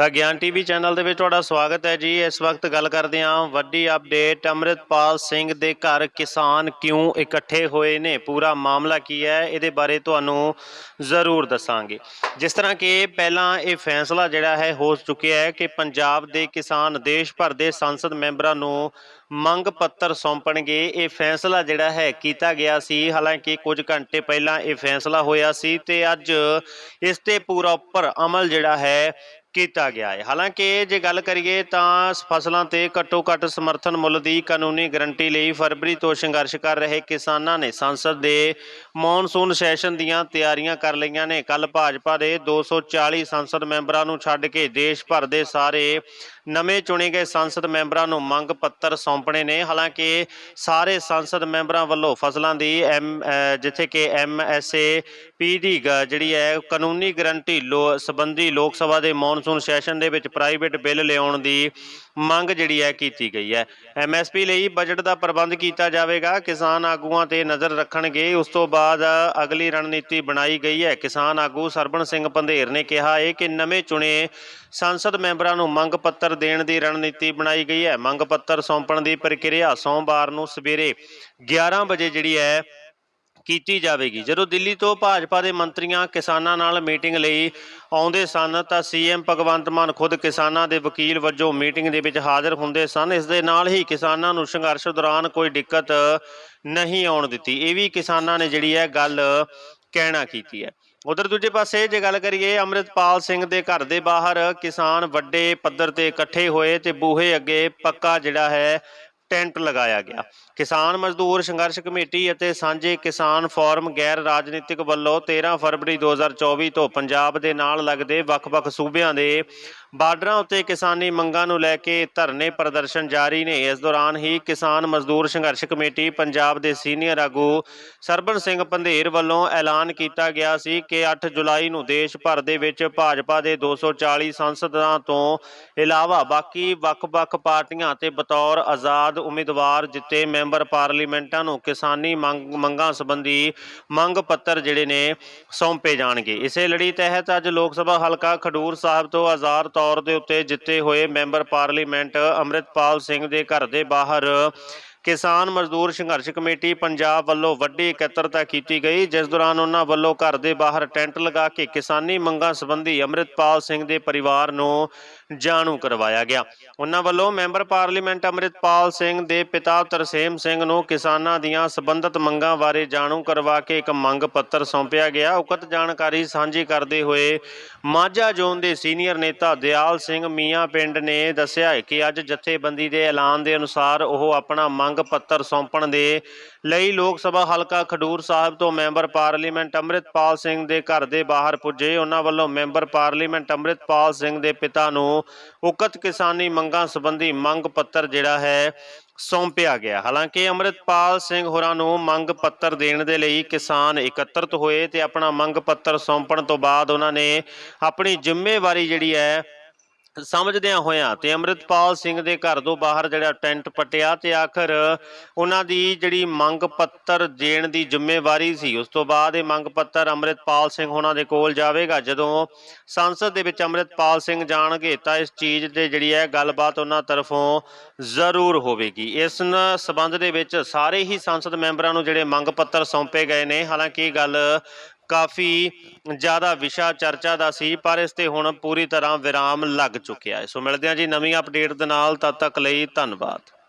ਤਾਂ ਗਿਆਨ TV channel ਦੇ ਵਿੱਚ ਤੁਹਾਡਾ ਸਵਾਗਤ ਹੈ ਜੀ। ਇਸ ਵਕਤ ਗੱਲ ਕਰਦੇ ਹਾਂ। ਵੱਡੀ ਅਪਡੇਟ, ਅੰਮ੍ਰਿਤਪਾਲ ਸਿੰਘ ਦੇ ਘਰ ਕਿਸਾਨ ਕਿਉਂ ਇਕੱਠੇ ਹੋਏ ਨੇ? ਪੂਰਾ ਮਾਮਲਾ ਕੀ ਹੈ? ਇਹਦੇ ਬਾਰੇ ਤੁਹਾਨੂੰ ਜ਼ਰੂਰ ਦੱਸਾਂਗੇ। ਜਿਸ ਤਰ੍ਹਾਂ ਕਿ ਪਹਿਲਾਂ ਇਹ ਫੈਸਲਾ ਜਿਹੜਾ ਹੈ, ਹੋ ਚੁੱਕਿਆ ਹੈ ਕਿ ਪੰਜਾਬ ਦੇ ਕਿਸਾਨ ਦੇਸ਼ ਭਰ ਦੇ ਸੰਸਦ ਮੈਂਬਰਾਂ ਨੂੰ ਮੰਗ ਪੱਤਰ ਸੌਂਪਣਗੇ। ਇਹ ਫੈਸਲਾ ਜਿਹੜਾ ਹੈ, ਕੀਤਾ ਗਿਆ ਸੀ। ਹਾਲਾਂਕਿ ਕੁਝ ਘੰਟੇ ਪਹਿਲਾਂ ਇਹ ਫੈਸਲਾ ਹੋਇਆ ਸੀ ਤੇ ਅੱਜ ਇਸ ਤੇ ਪੂਰਾ ਉੱਪਰ ਅਮਲ ਜਿਹੜਾ ਹੈ ਕੀਤਾ ਗਿਆ ਹੈ। ਹਾਲਾਂਕਿ ਜੇ ਗੱਲ ਕਰੀਏ ਤਾਂ ਫਸਲਾਂ ਤੇ ਘੱਟੋ ਘੱਟ ਸਮਰਥਨ ਮੁੱਲ ਦੀ ਕਾਨੂੰਨੀ ਗਰੰਟੀ ਲਈ ਫਰਵਰੀ ਤੋਂ ਸੰਘਰਸ਼ ਕਰ ਰਹੇ ਕਿਸਾਨਾਂ ਨੇ ਸੰਸਦ ਦੇ ਮੌਨਸੂਨ ਸੈਸ਼ਨ ਦੀਆਂ ਤਿਆਰੀਆਂ ਕਰ ਲਈਆਂ ਨੇ। ਕੱਲ ਭਾਜਪਾ ਦੇ 240 ਸੰਸਦ ਮੈਂਬਰਾਂ ਨੂੰ ਛੱਡ ਕੇ ਦੇਸ਼ ਭਰ ਦੇ ਸਾਰੇ ਨਵੇਂ ਚੁਣੇ ਗਏ ਸੰਸਦ ਮੈਂਬਰਾਂ ਨੂੰ ਮੰਗ ਪੱਤਰ ਸੌਂਪਣੇ ਨੇ। ਹਾਲਾਂਕਿ ਸਾਰੇ ਸੰਸਦ ਮੈਂਬਰਾਂ ਵੱਲੋਂ ਫਸਲਾਂ ਦੀ ਐਮ ਜਿੱਥੇ ਕਿ ਐਮਐਸਏ ਪੀ ਦੀ ਗ- ਜਿਹੜੀ ਹੈ, ਕਾਨੂੰਨੀ ਗਰੰਟੀ ਲੋ, ਸੰਬੰਧੀ ਲੋਕ ਸਭਾ ਦੇ ਮੌਨਸੂਨ ਸੈਸ਼ਨ ਦੇ ਵਿੱਚ ਪ੍ਰਾਈਵੇਟ ਬਿੱਲ ਲਿਆਉਣ ਦੀ ਮੰਗ ਜਿਹੜੀ ਹੈ ਕੀਤੀ ਗਈ ਹੈ। ਐਮਐਸਪੀ ਲਈ ਬਜਟ ਦਾ ਪ੍ਰਬੰਧ ਕੀਤਾ ਜਾਵੇਗਾ। ਕਿਸਾਨ ਆਗੂਆਂ ਤੇ ਨਜ਼ਰ ਰੱਖਣਗੇ। ਉਸ ਤੋਂ ਬਾਅਦ ਅਗਲੀ ਰਣਨੀਤੀ ਬਣਾਈ ਗਈ ਹੈ। ਕਿਸਾਨ ਆਗੂ ਸਰਬਣ ਸਿੰਘ ਪੰਧੇਰ ਨੇ ਕਿਹਾ ਹੈ ਕਿ ਨਵੇਂ ਚੁਣੇ ਸੰਸਦ ਮੈਂਬਰਾਂ ਨੂੰ ਮੰਗ ਪੱਤਰ ਦੇਣ ਦੀ ਰਣਨੀਤੀ ਬਣਾਈ ਗਈ ਹੈ। ਮੰਗ ਪੱਤਰ ਸੌਂਪਣ ਦੀ ਪ੍ਰਕਿਰਿਆ ਸੋਮਵਾਰ ਨੂੰ ਸਵੇਰੇ 11 ਵਜੇ ਜਿਹੜੀ ਹੈ ਕੀਤੀ ਜਾਵੇਗੀ। ਜਦੋਂ ਦਿੱਲੀ ਤੋਂ ਭਾਜਪਾ ਦੇ ਮੰਤਰੀਆਂ ਕਿਸਾਨਾਂ ਨਾਲ ਮੀਟਿੰਗ ਲਈ ਆਉਂਦੇ ਸਨ, ਤਾਂ ਸੀਐਮ ਭਗਵੰਤ ਮਾਨ ਖੁਦ ਕਿਸਾਨਾਂ ਦੇ ਵਕੀਲ ਵਜੋਂ ਮੀਟਿੰਗ ਦੇ ਵਿੱਚ ਹਾਜ਼ਰ ਹੁੰਦੇ ਸਨ। ਇਸ ਦੇ ਨਾਲ ਹੀ ਕਿਸਾਨਾਂ ਨੂੰ ਸੰਘਰਸ਼ ਦੌਰਾਨ ਕੋਈ ਦਿੱਕਤ ਨਹੀਂ ਆਉਣ ਦਿੱਤੀ। ਇਹ ਵੀ ਕਿਸਾਨਾਂ ਨੇ ਜਿਹੜੀ ਹੈ ਗੱਲ ਕਹਿਣਾ ਕੀਤੀ ਹੈ। ਉਧਰ ਦੂਜੇ ਪਾਸੇ ਜੇ ਗੱਲ ਕਰੀਏ ਅੰਮ੍ਰਿਤਪਾਲ ਸਿੰਘ ਦੇ ਘਰ ਦੇ ਬਾਹਰ, ਕਿਸਾਨ ਵੱਡੇ ਪੱਧਰ ਤੇ ਇਕੱਠੇ ਹੋਏ ਤੇ ਬੂਹੇ ਅੱਗੇ ਪੱਕਾ ਜਿਹੜਾ ਹੈ ਟੈਂਟ ਲਗਾਇਆ ਗਿਆ। ਕਿਸਾਨ ਮਜ਼ਦੂਰ ਸੰਘਰਸ਼ ਕਮੇਟੀ ਅਤੇ ਸਾਂਝੇ ਕਿਸਾਨ ਫੋਰਮ ਗੈਰ ਰਾਜਨੀਤਿਕ ਵੱਲੋਂ 13 ਫਰਵਰੀ 2024 ਤੋਂ ਪੰਜਾਬ ਦੇ ਨਾਲ ਲੱਗਦੇ ਵੱਖ-ਵੱਖ ਸੂਬਿਆਂ ਦੇ ਬਾਰਡਰਾਂ ਉੱਤੇ ਕਿਸਾਨੀ ਮੰਗਾਂ ਨੂੰ ਲੈ ਕੇ ਧਰਨੇ ਪ੍ਰਦਰਸ਼ਨ ਜਾਰੀ ਨੇ। ਇਸ ਦੌਰਾਨ ਹੀ ਕਿਸਾਨ ਮਜ਼ਦੂਰ ਸੰਘਰਸ਼ ਕਮੇਟੀ ਪੰਜਾਬ ਦੇ ਸੀਨੀਅਰ ਆਗੂ ਸਰਬਣ ਸਿੰਘ ਪੰਧੇਰ ਵੱਲੋਂ ਐਲਾਨ ਕੀਤਾ ਗਿਆ ਸੀ ਕਿ 8 ਜੁਲਾਈ ਨੂੰ ਦੇਸ਼ ਭਰ ਦੇ ਵਿੱਚ ਭਾਜਪਾ ਦੇ 240 ਸੰਸਦਾਂ ਤੋਂ ਇਲਾਵਾ ਬਾਕੀ ਵੱਖ-ਵੱਖ ਪਾਰਟੀਆਂ ਤੇ ਬਤੌਰ ਆਜ਼ਾਦ ਉਮੀਦਵਾਰ ਜਿੱਤੇ ਮੈਂਬਰ ਪਾਰਲੀਮੈਂਟਾਂ ਨੂੰ ਕਿਸਾਨੀ ਮੰਗ, ਮੰਗਾਂ ਸੰਬੰਧੀ ਮੰਗ ਪੱਤਰ ਜਿਹੜੇ ਨੇ ਸੌਂਪੇ ਜਾਣਗੇ। ਇਸੇ ਲੜੀ ਤਹਿਤ ਅੱਜ ਲੋਕ ਸਭਾ ਹਲਕਾ ਖਡੂਰ ਸਾਹਿਬ ਤੋਂ ਆਜ਼ਾਦ ਤੌਰ ਦੇ ਉੱਤੇ ਜਿੱਤੇ ਹੋਏ ਮੈਂਬਰ ਪਾਰਲੀਮੈਂਟ ਅੰਮ੍ਰਿਤਪਾਲ ਸਿੰਘ ਦੇ ਘਰ ਦੇ ਬਾਹਰ ਕਿਸਾਨ ਮਜ਼ਦੂਰ ਸੰਘਰਸ਼ ਕਮੇਟੀ ਪੰਜਾਬ ਵੱਲੋਂ ਵੱਡੀ ਇਕੱਤਰਤਾ ਕੀਤੀ ਗਈ, ਜਿਸ ਦੌਰਾਨ ਉਹਨਾਂ ਵੱਲੋਂ ਘਰ ਦੇ ਬਾਹਰ ਟੈਂਟ ਲਗਾ ਕੇ ਕਿਸਾਨੀ ਮੰਗਾਂ ਸੰਬੰਧੀ ਅੰਮ੍ਰਿਤਪਾਲ ਸਿੰਘ ਦੇ ਪਰਿਵਾਰ ਨੂੰ ਜਾਣੂ ਕਰਵਾਇਆ ਗਿਆ। ਉਹਨਾਂ ਵੱਲੋਂ ਮੈਂਬਰ ਪਾਰਲੀਮੈਂਟ ਅੰਮ੍ਰਿਤਪਾਲ ਸਿੰਘ ਦੇ ਪਿਤਾ ਤਰਸੇਮ ਸਿੰਘ ਨੂੰ ਕਿਸਾਨਾਂ ਦੀਆਂ ਸੰਬੰਧਿਤ ਮੰਗਾਂ ਬਾਰੇ ਜਾਣੂ ਕਰਵਾ ਕੇ ਇੱਕ ਮੰਗ ਪੱਤਰ ਸੌਂਪਿਆ ਗਿਆ। ਉਕਤ ਜਾਣਕਾਰੀ ਸਾਂਝੀ ਕਰਦੇ ਹੋਏ ਮਾਝਾ ਜ਼ੋਨ ਦੇ ਸੀਨੀਅਰ ਨੇਤਾ ਦਿਆਲ ਸਿੰਘ ਮੀਆਂ ਪਿੰਡ ਨੇ ਦੱਸਿਆ ਕਿ ਅੱਜ ਜਥੇਬੰਦੀ ਦੇ ਐਲਾਨ ਦੇ ਅਨੁਸਾਰ ਉਹ ਆਪਣਾ ਮੰਗ ਪੱਤਰ ਸੌਂਪਣ ਦੇ ਲਈ ਲੋਕ ਸਭਾ ਹਲਕਾ ਖਡੂਰ ਸਾਹਿਬ ਤੋਂ ਮੈਂਬਰ ਪਾਰਲੀਮੈਂਟ ਅੰਮ੍ਰਿਤਪਾਲ ਸਿੰਘ ਦੇ ਘਰ ਦੇ ਬਾਹਰ ਪੁੱਜੇ। ਉਹਨਾਂ ਵੱਲੋਂ ਮੈਂਬਰ ਪਾਰਲੀਮੈਂਟ ਅੰਮ੍ਰਿਤਪਾਲ ਸਿੰਘ ਦੇ ਪਿਤਾ ਨੂੰ ਉਕਤ ਕਿਸਾਨੀ ਮੰਗਾਂ ਸੰਬੰਧੀ ਮੰਗ ਪੱਤਰ ਜਿਹੜਾ ਹੈ ਸੌਂਪਿਆ ਗਿਆ। ਹਾਲਾਂਕਿ ਅੰਮ੍ਰਿਤਪਾਲ ਸਿੰਘ ਹੋਰਾਂ ਨੂੰ ਮੰਗ ਪੱਤਰ ਦੇਣ ਦੇ ਲਈ ਕਿਸਾਨ ਇਕੱਤਰਤ ਹੋਏ ਤੇ ਆਪਣਾ ਮੰਗ ਪੱਤਰ ਸੌਂਪਣ ਤੋਂ ਬਾਅਦ ਉਹਨਾਂ ਨੇ ਆਪਣੀ ਜ਼ਿੰਮੇਵਾਰੀ ਜਿਹੜੀ ਹੈ ਸਮਝਦਿਆਂ ਹੋਇਆਂ ਤੇ ਅੰਮ੍ਰਿਤਪਾਲ ਸਿੰਘ ਦੇ ਘਰ ਤੋਂ ਬਾਹਰ ਜਿਹੜਾ ਟੈਂਟ ਪਟਿਆ ਤੇ ਆਖਰ ਉਹਨਾਂ ਦੀ ਜਿਹੜੀ ਮੰਗ ਪੱਤਰ ਦੇਣ ਦੀ ਜ਼ਿੰਮੇਵਾਰੀ ਸੀ, ਉਸ ਤੋਂ ਬਾਅਦ ਇਹ ਮੰਗ ਪੱਤਰ ਅੰਮ੍ਰਿਤਪਾਲ ਸਿੰਘ ਉਹਨਾਂ ਦੇ ਕੋਲ ਜਾਵੇਗਾ। ਜਦੋਂ ਸੰਸਦ ਦੇ ਵਿੱਚ ਅੰਮ੍ਰਿਤਪਾਲ ਸਿੰਘ ਜਾਣਗੇ ਤਾਂ ਇਸ ਚੀਜ਼ ਤੇ ਜਿਹੜੀ ਹੈ ਗੱਲਬਾਤ ਉਹਨਾਂ ਤਰਫੋਂ ਜ਼ਰੂਰ ਹੋਵੇਗੀ। ਇਸ ਨ- ਸਬੰਧ ਦੇ ਵਿੱਚ ਸਾਰੇ ਹੀ ਸੰਸਦ ਮੈਂਬਰਾਂ ਨੂੰ ਜਿਹੜੇ ਮੰਗ ਪੱਤਰ ਸੌਂਪੇ ਗਏ ਨੇ, ਹਾਲਾਂਕਿ ਇਹ ਗੱਲ ਕਾਫੀ ਜ਼ਿਆਦਾ ਵਿਸ਼ਾ ਚਰਚਾ ਦਾ ਸੀ, ਪਰ ਇਸ ਤੇ ਹੁਣ ਪੂਰੀ ਤਰ੍ਹਾਂ ਵਿਰਾਮ ਲੱਗ ਚੁੱਕਿਆ ਹੈ। ਸੋ ਮਿਲਦੇ ਹਾਂ ਜੀ ਨਵੀਂ ਅਪਡੇਟ ਦੇ ਨਾਲ, ਤਦ ਤੱਕ ਲਈ ਧੰਨਵਾਦ।